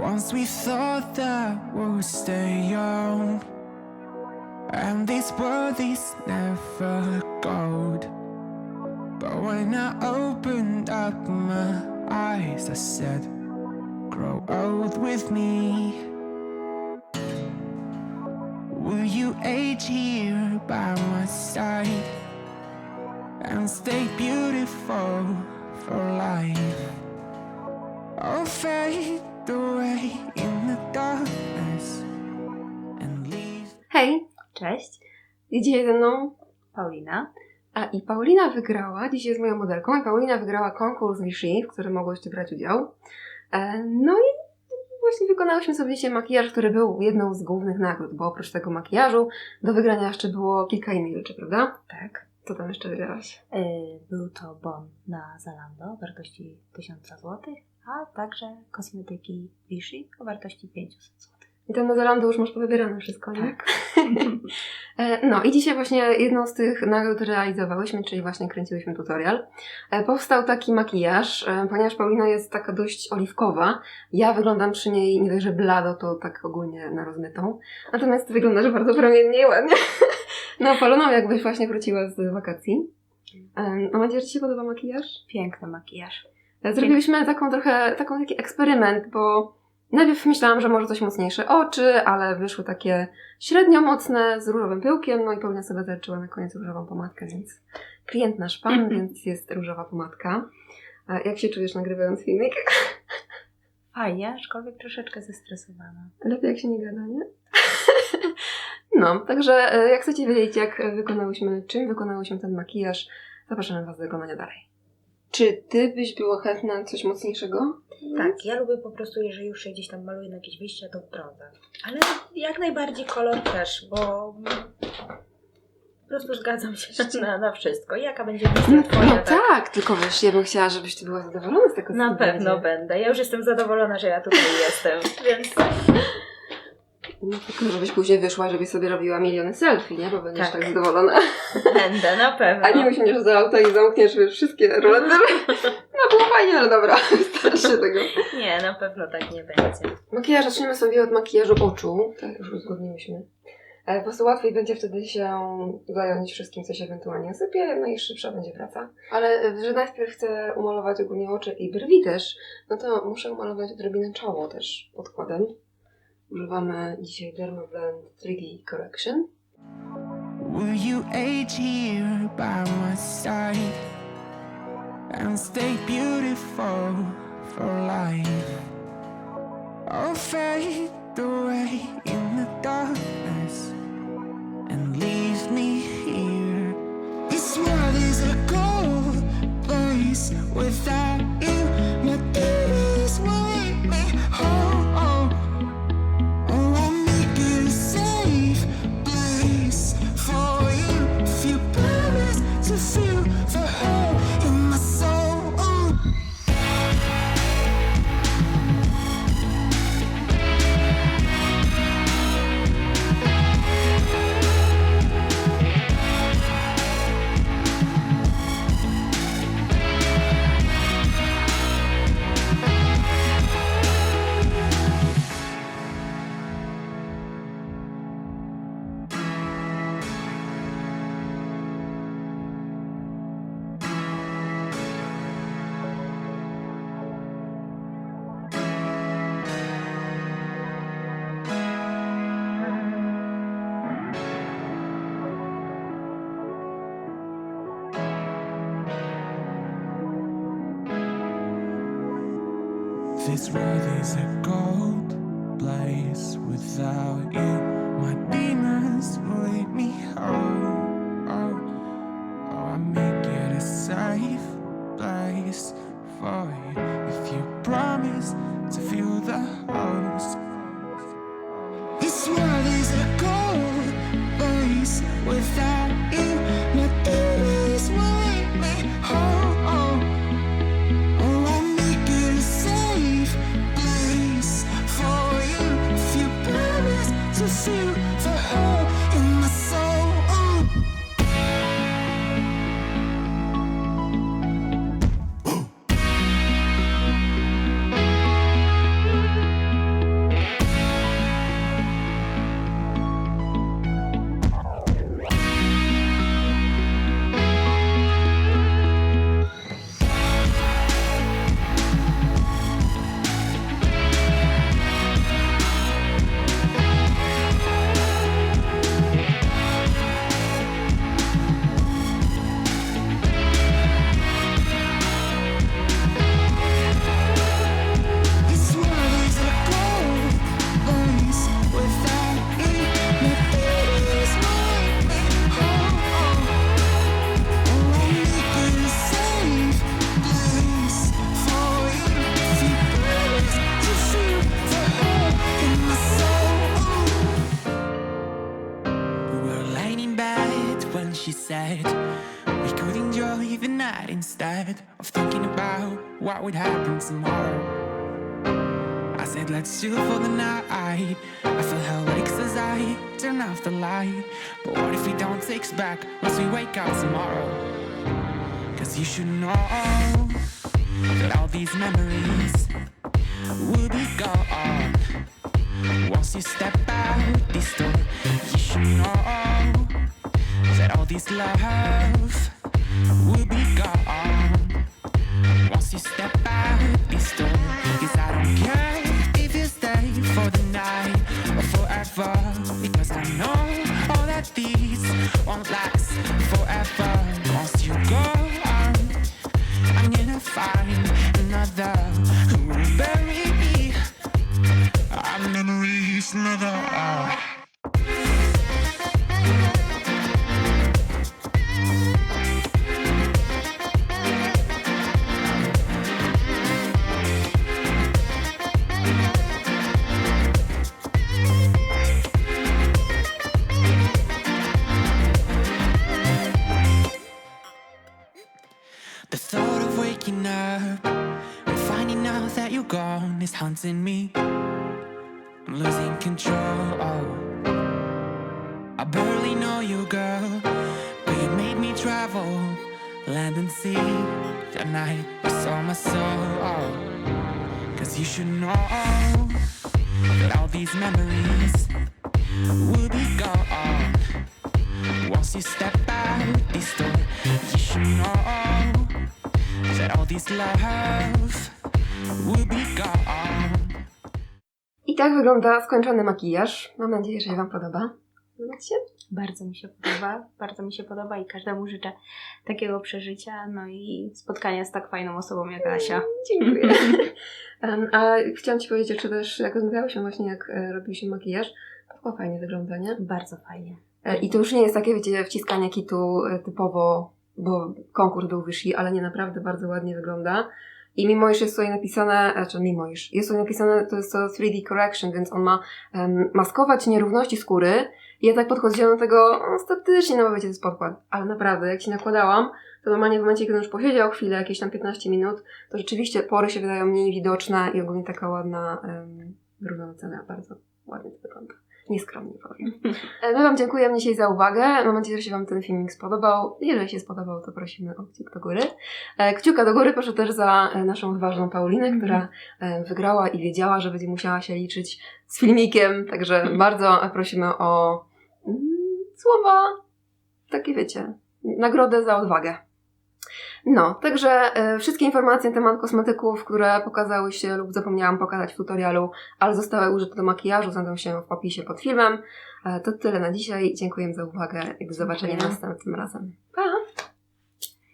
Once we thought that we'll stay young, and this world is never gold. But when I opened up my eyes, I said, Grow old with me. Will you age here by my side and stay beautiful for life? Oh, or fade Hej, Cześć, i dzisiaj ze mną Paulina. A i Paulina wygrała, dzisiaj jest moją modelką, i Paulina wygrała konkurs Vichy, w którym mogłyście brać udział. E, no i właśnie wykonałyśmy sobie dzisiaj makijaż, który był jedną z głównych nagród, bo oprócz tego makijażu do wygrania jeszcze było kilka innych rzeczy, prawda? Tak. Co tam jeszcze wygrałaś? Yy, był to bon na Zalando wartości 1000 zł, a także kosmetyki Vichy o wartości 500 zł. I tam na Zalando już masz powybierane wszystko, nie? Tak. E, No i dzisiaj właśnie jedną z tych nagród realizowałyśmy, czyli właśnie kręciłyśmy tutorial. E, Powstał taki makijaż, e, ponieważ Paulina jest taka dość oliwkowa. Ja wyglądam przy niej nie dość, że blado, to tak ogólnie na rozmytą. Natomiast ty wyglądasz bardzo promiennie i ładnie. No, paloną jakbyś właśnie wróciła z wakacji. Mam nadzieję, że Ci się podoba makijaż. Piękny makijaż. E, Zrobiliśmy taką trochę, taką taki eksperyment, bo najpierw myślałam, że może coś mocniejsze oczy, ale wyszły takie średnio mocne z różowym pyłkiem, no i Paulina sobie zaczęła na koniec różową pomadkę, więc klient nasz pan, więc jest różowa pomadka. A jak się czujesz nagrywając filmik? Fajnie, aczkolwiek troszeczkę zestresowana. Lepiej jak się nie gada, nie? No, także e, jak chcecie wiedzieć, jak e, wykonałyśmy, czym wykonałyśmy ten makijaż, zapraszamy Was do oglądania dalej. Czy Ty byś była chętna na coś mocniejszego? Tak, ja lubię po prostu, jeżeli już się gdzieś tam maluję na jakieś wyjścia, to brązę. Ale jak najbardziej kolor też, bo po prostu zgadzam się na, na wszystko. Jaka będzie No, twoja, no tak? tak, tylko wiesz, ja bym chciała, żebyś Ty była zadowolona z tego, co Na pewno będzie. będę. Ja już jestem zadowolona, że ja tutaj jestem, więc tylko żebyś później wyszła, żebyś sobie robiła miliony selfie, nie? Bo będziesz tak, Tak. zadowolona. będę, na pewno. A nie usiądziesz za auto i zamkniesz wiesz, wszystkie rolety. No było fajnie, ale dobra, starszy tego. Nie, na pewno tak nie będzie. Makijaż zaczniemy sobie od makijażu oczu. Tak, już uzgodniłyśmy. E, Po prostu łatwiej będzie wtedy się zająć wszystkim, co się ewentualnie sypie, no i szybsza będzie praca. Ale e, że najpierw chcę umalować ogólnie oczy i brwi też, no to muszę umalować odrobinę czoło też podkładem. Używamy dzisiaj Dermablend 3D Correction. Will you age here by my side and stay beautiful for life? Or fade away in the darkness and leave me here? This world is a cold place without This world is a cold place without you. My demons will lead me home. Oh, oh, I make it a safe place for you if you promise to feel the host. This world is a cold place without to suit for her. What would happen tomorrow. I said, let's chill for the night. I feel her legs as I turn off the light. But what if we don't text back once we wake up tomorrow? Cause you should know that all these memories will be gone. Once you step out this door, you should know that all this love will be gone. Once you step out this door, yes, I don't care if you stay for the night or forever, because I know all that these won't last The thought of waking up and finding out that you're gone is haunting me. I'm losing control. I barely know you, girl, but you made me travel land and sea. That night you saw my soul. Cause you should know that all these memories will be gone. Once you step out this door, you should know I tak wygląda skończony makijaż. Mam nadzieję, że się Wam podoba. Podoba się? Bardzo mi się podoba, bardzo mi się podoba i każdemu życzę takiego przeżycia, no i spotkania z tak fajną osobą jak Asia. Dziękuję. A chciałam Ci powiedzieć jeszcze też, jak rozmawiałyśmy właśnie, jak e, robił się makijaż, to fajnie wygląda, nie? Bardzo fajnie. E, I to już nie jest takie, wiecie, wciskanie kitu e, typowo, bo konkurs był wyższy, ale nie naprawdę bardzo ładnie wygląda. I mimo iż jest tutaj napisane, znaczy mimo iż jest tutaj napisane, to jest to 3D correction, więc on ma em, maskować nierówności skóry. I ja tak podchodziłam do tego no, sceptycznie, no bo wiecie, to jest podkład. Ale naprawdę, jak się nakładałam, to normalnie w momencie, kiedy już posiedział chwilę, jakieś tam 15 minut, to rzeczywiście pory się wydają mniej widoczne i ogólnie taka ładna, um, wyrówna cena. Bardzo ładnie to wygląda. Nieskromnie powiem. E, My Wam dziękujemy dzisiaj za uwagę. Mam nadzieję, że się Wam ten filmik spodobał. Jeżeli się spodobał, to prosimy o kciuk do góry. E, Kciuka do góry proszę też za e, naszą odważną Paulinę, która e, wygrała i wiedziała, że będzie musiała się liczyć z filmikiem. Także bardzo prosimy o mm, słowa, takie wiecie, nagrodę za odwagę. No, także e, wszystkie informacje na temat kosmetyków, które pokazały się lub zapomniałam pokazać w tutorialu, ale zostały użyte do makijażu, znajdą się w opisie pod filmem. E, to tyle na dzisiaj. Dziękuję za uwagę i do zobaczenia Dziękuję. następnym razem. Pa!